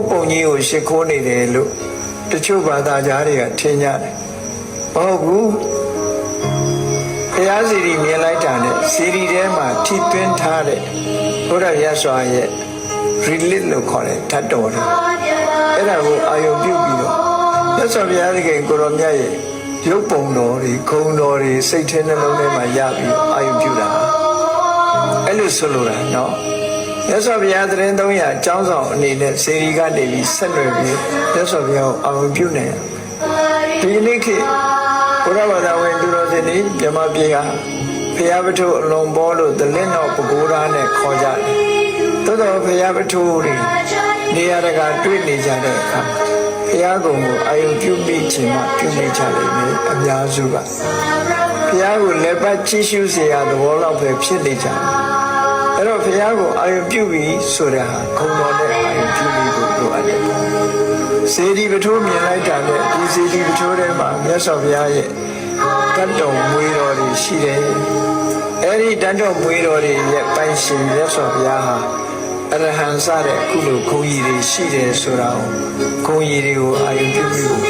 ပုပ်ပုံကြီးကိုရှ िख ိုးနေတယ်လို့တချို့ဘာသာကြားတွေကထင်ကြတယ်မဟုတ်ဘူးဘုရားစီရီမြင်လိုက်တာနဲ့စီရီထဲမှာထိသွင်းထားတဲ့ဘုရားရသော်ရဲ့ relic လို့ခေါ်တဲ့ဓာတ်တော်တွေအဲ့ဒါကိုအာယုံပြုတ်ပြီးတော့ရသော်ဘုရားသခင်ကိုရောမြတ်ရဲ့ရုပ်ပုံတော်တွေဂုံတော်တွေစိတ်ထဲနှလုံးထဲမှာရပြီးတော့အာယုံပြုတာအဲ့လိုဆိုလိုတာ မြတ်စွာဘုရားသတင်း300အကြောင်းဆောင်အနေနဲ့စေရီကနေပြီးဆက်လွယ်ပြီးမြတ်စွာဘုရားကိုအောင်ပြုနိုင်ဒီနေ့ခေတ်ဘုရားဘာသာဝင်သူတော်စင်တွေမြမပြေဟာဘုရားပထုအလွန်ပေါ်လို့သလင်းတော်ပကိုးရားနဲ့ခေါ်ကြတယ်သို့တော်ဘုရားပထုတွေနေရာတကာတွေ့နေကြတဲ့အခါဘုရားကုံကိုအာယုပြုမိခြင်းမှပြုမိကြလိမ့်မယ်အများစုကဘုရားကိုလက်ပတ်ချီးရှုစရာသဘောလောက်ပဲဖြစ်နေကြတယ် အဲ့တော့ဘုရားကိုအာယုံပြုပြီးဆိုတဲ့ဟာခုံတော်နဲ့အာယုံပြုပြီးကိုလိုအပ်တယ်စေဒီပထိုးမြင်လိုက်တာနဲ့ဒီစေဒီပထိုးထဲမှာမြတ်စွာဘုရားရဲ့တတ်တော်မွေးတော်တွေရှိတယ်အဲ့ဒီတတ်တော်မွေးတော်တွေရဲ့ပိုင်ရှင်မြတ်စွာဘုရားဟာအရဟံစတဲ့အခုလိုဂုဏ်ကြီးတွေရှိတယ်ဆိုတာကိုဂုဏ်ကြီးတွေကိုအာယုံပြုပြီးကိုအရေးကြီးတယ်ပေါ့